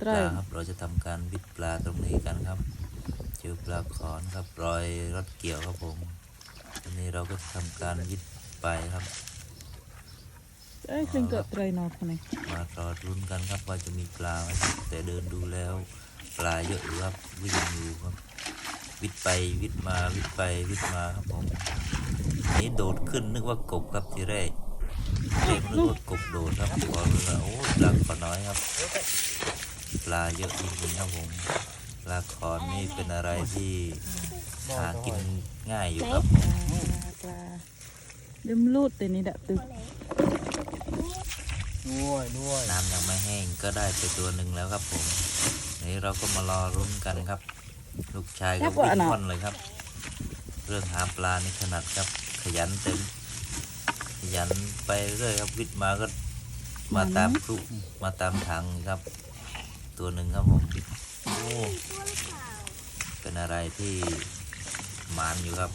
ปลาครับ เราจะทำการวิดปลาตรงนี้กันครับ เจอปลาขอนครับรอยรถเกี่ยวครับผมทีนี้เราก็จะทำการวิดไปครับเอ้ยซึ่งเกิดไตรนอคนนี้มารอรุ้นกันครับว่าจะมีปลาไหมครับแต่เดินดูแล้วปลาเยอะอยู่ครับวิ่งอยู่ครับ วิดไปวิดมาวิดไปวิดมาครับผมนี่โดดขึ้นนึกว่ากบครับทีแรกทีแรกนึกว่ากบโดดครับพอรู้แล้วโอ้ปลาขอน้อยครับ ปลาเยอะจริงๆครับผมปลาคอนนี่เป็นอะไรที่หากินง่ายอยู่ครับผมปลาปลาเดิมลูดแต่นี่ดะตึกด้วยด้วยน้ำยังไม่แห้งก็ได้ไปตัวหนึ่งแล้วครับผมนี่เราก็มารอรุ้นกันครับ ลูกชายก็วิ่งว่อนเลยครับ เรื่องหาปลานี่ถนัดครับ ขยันเต็มขยันไปเรื่อยครับวิทย์มาก็มาตามครุมาตามทางครับ ตัวหนึ่งครับผมโอ้เป็นอะไรที่หมานอยู่ครับ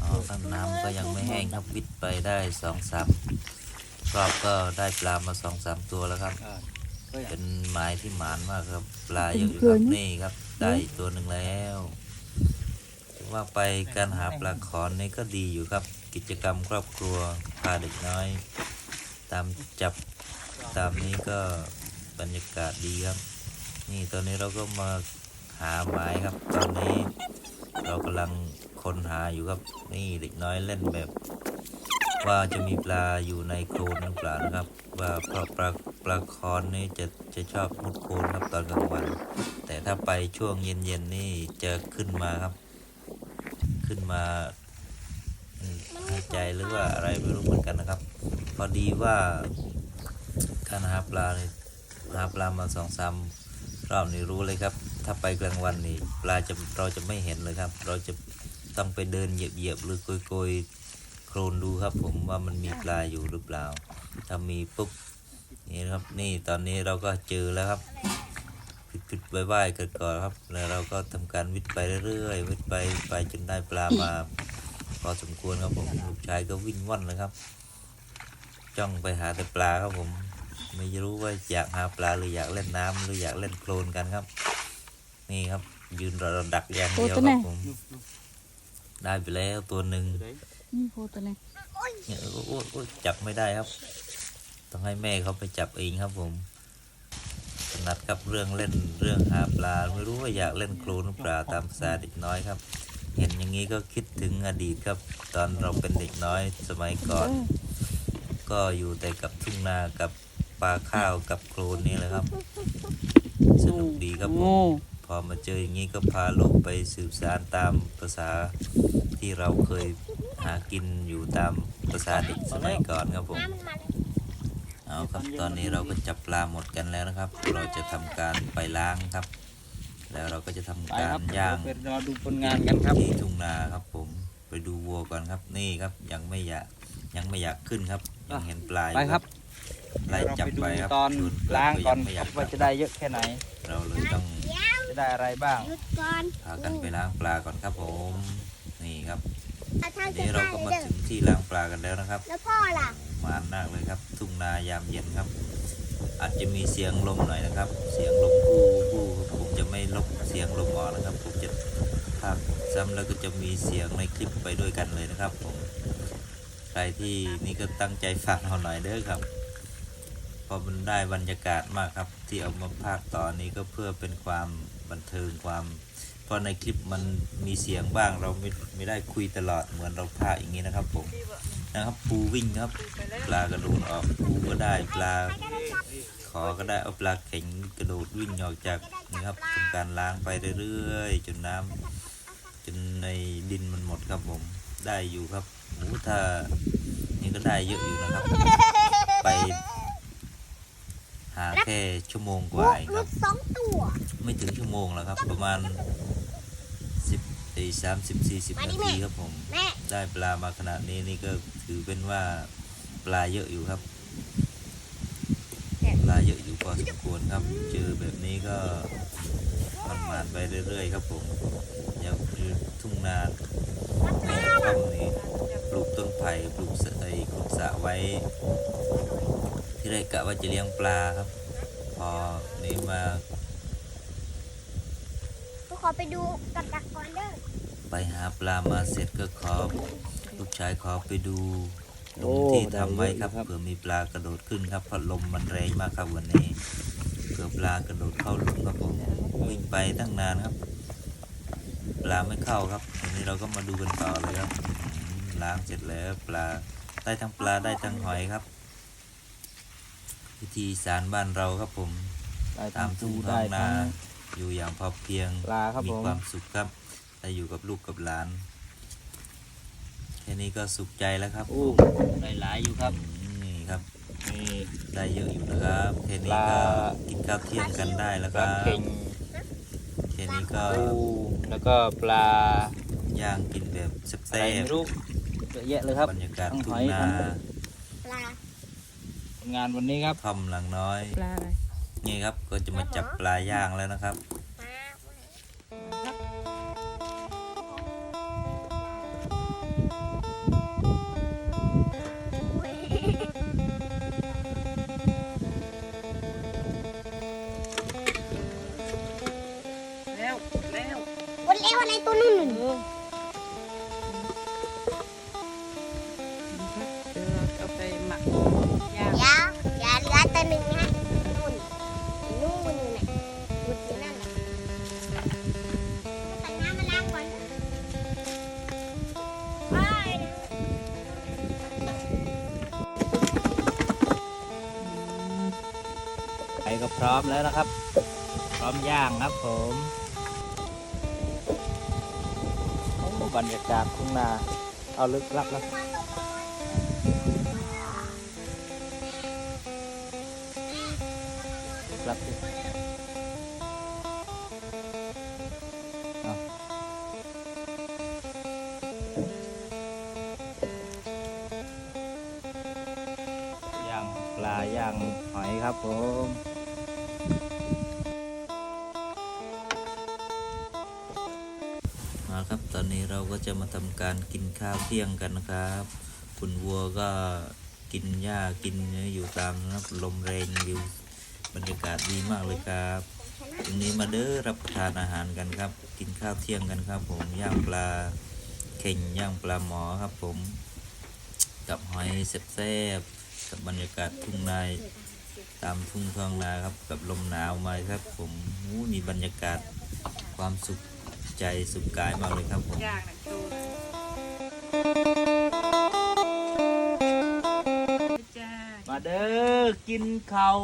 อ๋อข้างน้ำก็ยังไม่แห้งครับวิทย์ไปได้สองสามรอบก็ได้ปลามาสองสามตัวแล้วครับอ่าก็อย่างเป็นไม้ที่หมานมากครับ ปลาเยอะอยู่ครับนี่ครับ ได้อีกตัวหนึ่งแล้วถือว่าไปการหาปลาขอนนี่ก็ดีอยู่ครับ กิจกรรมครอบครัวพาเด็กน้อย ตามจับตามนี้ก็บรรยากาศดีครับ นี่ตอนนี้เราก็มาหาไม้ครับ ตอนนี้เรากำลังค้นหาอยู่ครับ นี่เด็กน้อยเล่นแบบ ว่าจะมีปลาอยู่ในโคลนหรือเปล่านะครับ ว่าปลาปลาปลาคอนนี่จะจะชอบมุดโคลนครับตอนกลางวัน แต่ถ้าไปช่วงเย็นๆนี่จะขึ้นมาครับ ขึ้นมาหายใจหรือว่าอะไรไม่รู้เหมือนกันนะครับ พอดีว่าการหาปลาเนี่ยหาปลามาสองสาม รอบนี่รู้เลยครับ ถ้าไปกลางวันนี่ปลาจะเราจะไม่เห็นเลยครับ เราจะต้องไปเดินเหยียบๆหรือโกยๆโคลนดูครับ ผมว่ามันมีปลาอยู่หรือเปล่า ถ้ามีปุ๊บนี่ครับนี่ตอนนี้เราก็เจอแล้วครับผิดผิดๆไว้ๆกันก่อนครับ แล้วเราก็ทำการวิทย์ไปเรื่อยๆวิทย์ไปไปจนได้ปลามาพอสมควรครับผมลูกชายก็วิ่งว่อนเลยครับ จ้องไปหาแต่ปลาครับผม ไม่รู้ว่าอยากหาปลาหรืออยากเล่นน้ำหรืออยากเล่นโคลนกันครับ นี่ครับ ยืนรอดักอย่างเดียวครับผมได้ไปแล้วตัวหนึ่งนี่โคตัวนี้เนี่ยโอ้โอ้โอ้จับไม่ได้ครับ ต้องให้แม่เขาไปจับเองครับผมถนัดกับเรื่องเล่นเรื่องหาปลา ไม่รู้ว่าอยากเล่นโคลนหรือเปล่าตามภาษาเด็กน้อยครับ เห็นอย่างนี้ก็คิดถึงอดีตครับ ตอนเราเป็นเด็กน้อยสมัยก่อน ก็อยู่แต่กับทุ่งนากับปลาข้าวกับโคลนนี่แหละครับ สนุกดีครับผมโง่พอมาเจออย่างนี้ก็พาลูกไปสืบสารตามภาษาที่เราเคยหากินอยู่ตามภาษาเด็กสมัยก่อนครับผม เอาครับตอนนี้เราก็จับปลาหมดกันแล้วนะครับ เราจะทำการไปล้างครับ แล้วเราก็จะทำไปกาครัรบย่างไปรอดูผลงานกันครับที่ทุ่งนาครับผมไปดูวัวก่อนครับนี่ครับยังไม่อยากยังไม่อยากขึ้นครับยังเห็นปลาอยู่ไปครับ ไล่จับเราไปไปครับดูตอนส่วปล้างก่อนไม่อยากว่าจัจะบได้เยอะแค่ไหนเราเลยต้องจะได้อะไรบ้าง หยุดก่อนพากันไปล้างปลาก่อนครับผมนี่ครับเอาทางจะนี่เราได้ก็มาเด้อถึงที่ล้างปลากันแล้วนะครับ แล้วพ่อล่ะมานมากเลยครับ ทุ่งนายามเย็นครับ อาจจะมีเสียงลมหน่อยนะครับ เสียงลมกู้กู้ผมจะไม่ลบเสียงลมออกนะครับผมจะภาคซ้ำแล้วก็จะมีเสียงในคลิปไปด้วยกันเลยนะครับ ผมใครที่นี่ก็ตั้งใจฟังเอาหน่อยเด้อครับ เพราะมันได้บรรยากาศมากครับ ที่เอามาภาคต่อนนี้ก็เพื่อเป็นความบันเทิงความ เพราะในคลิปมันมีเสียงบ้างเราไม่ไม่ได้คุยตลอดเหมือนเราพากอย่างนี้นะครับผมนะครับปูวิ่งครับ ปลากระโดดออกปูก็ได้ปลาขอก็ได้เอาปลาเข็งกระโดดวิ่งออกจากนี่ครับทำการล้างไปเรื่อยๆจนน้ำจนในดินมันหมดครับผมได้อยู่ครับโอ้ถ้านี่ก็ได้เยอะอยู่นะครับ ไป หาแค่ชั่วโมงกว่าเองหคลุรับดสองตัว ไม่ถึงชั่วโมงแล้วครับ ประมาณสิบสามสิบสี่สิบนาทีครับผม แม่ ได้ปลามาขนาดนี้นี่ก็ถือเป็นว่าปลาเยอะอยู่ครับ ปลาเยอะอยู่พอสมควรครับ เจอแบบนี้ก็มันมานๆไปเรื่อยๆครับผมอยากคือทุ่งนาในกระท่อมนี่ปลูกต้นไผ่ปลูกสะไอ้ขุดสระไว้ ที่แรกกะว่าจะเลี้ยงปลาครับ พอนี้มาก็ขอไปดูกับดักก่อนเด้อไปหาปลามาเสร็จก็ขอลูกชายขอไปดูหลุโอ้มที่ทำไว้ครับได้เยอะอยู่ครับเผื่อมีปลากระโดดขึ้นครับเพราะลมมันแรงมากครับวันนี้เผื่อปลากระโดดเข้าหลุมครับผมวิ่งไปตั้งนานครับ ปลาไม่เข้าครับทีนี้เราก็มาดูกันต่อเลยครับอืมล้างเสร็จแล้วปลาได้ทั้งปลาได้ทั้งหอยครับ วิธีสารบ้านเราครับผม ได้ตาทั้มงทุ่ดูงท้ได้องนา ทั้ง อยู่อย่างพอเพียงปลาครับมีผม ความสุขครับได้อยู่กับลูกกับหลาน แค่นี้ก็สุขใจแล้วครับอู้ได้หลายอยู่ครับอืมนี่ครับ นี่ ได้เยอะอยู่นะครับแค่นี้ปก็ลากินข้าวเที่ยงกันได้แล้วปคลารับเค็งแค่นี้ก็อู้แล้วก็ปลาย่างกินแบบอะแซ่ไรบไม่รู้เยอะแยะเลยครับ ๆบรรยากาศทั้งทุ่หงอยนาทั้งปลา งานวันนี้ครับท่อมหลังน้อย ปลาอะไรนี่ครับก็จะมาจับปลาย่างแล้วนะครับปลาแล้วแล้ววันแล้วอะไรตัวนู่นนู่น พร้อมแล้วนะครับ พร้อมย่างครับผมโอ้บรรยากาศทุ่งนาเอาลึกลับแล้วลึกลับดิย่างปลาย่างหอยครับผม มาครับ ตอนนี้เราก็จะมาทำการกินข้าวเที่ยงกันนะครับ คุณวัวก็กินหญ้ากินเนื้ออยู่ตามนะครับลมแรงวิวบรรยากาศดีมากเลยครับตรงนี้มาเด้อรับประทานอาหารกันครับ กินข้าวเที่ยงกันครับ ผมย่างปลาเข่งย่างปลาหมอครับ ผม กับหอยแซ่บๆกับบรรยากาศทุ่งนาตามทุ่งท้องนาครับ กับลมหนาวมาครับ ผมมีบรรยากาศความสุข ใจสุขกายมากเลยครับผมย่างหนังตูจ้า มาเด้อกินข้าว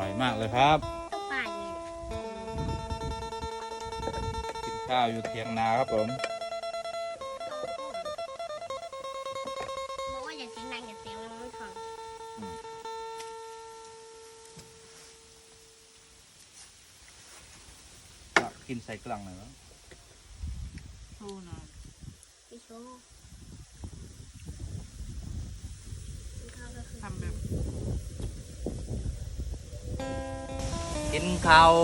ร่อยมากเลยครับต้องป่าไงกินข้าวอยู่เทียงนาครับผมบอกว่าอย่าเสียงดังอย่าเสียงดังไม่ฟังกินใส่กล่องหน่อยวะโชว์หน่อยพี่โชว์ข้าวก็คือ ทำแบบ กินข้าว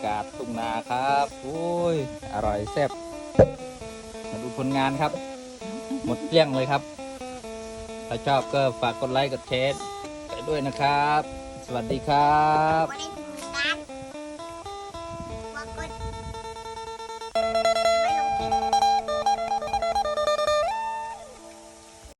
ากาศทุ่งนาครับ โอ้ย อร่อยแซ่บ มาดูผลงานครับ หมดเกลี้ยงเลยครับ ถ้าชอบก็ฝากกดไลค์ กดแชร์ไปด้วยนะครับ สวัสดีครับ